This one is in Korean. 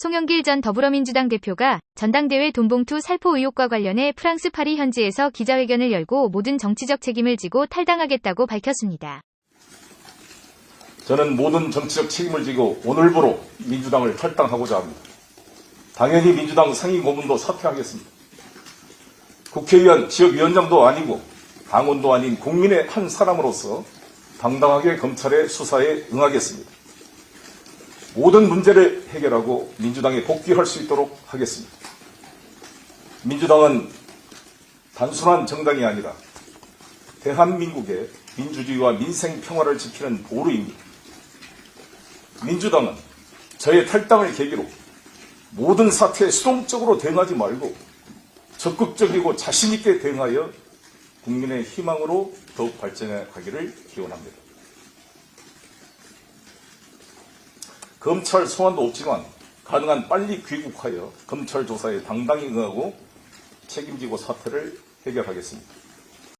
송영길 전 더불어민주당 대표가 전당대회 돈봉투 살포 의혹과 관련해 프랑스 파리 현지에서 기자회견을 열고 모든 정치적 책임을 지고 탈당하겠다고 밝혔습니다. 저는 모든 정치적 책임을 지고 오늘부로 민주당을 탈당하고자 합니다. 당연히 민주당 상임 고문도 사퇴하겠습니다. 국회의원, 지역위원장도 아니고 당원도 아닌 국민의 한 사람으로서 당당하게 검찰의 수사에 응하겠습니다. 모든 문제를 해결하고 민주당에 복귀할 수 있도록 하겠습니다. 민주당은 단순한 정당이 아니라 대한민국의 민주주의와 민생 평화를 지키는 보루입니다. 민주당은 저의 탈당을 계기로 모든 사태에 수동적으로 대응하지 말고 적극적이고 자신있게 대응하여 국민의 희망으로 더욱 발전해 가기를 기원합니다. 검찰 소환도 없지만 가능한 빨리 귀국하여 검찰 조사에 당당히 응하고 책임지고 사태를 해결하겠습니다.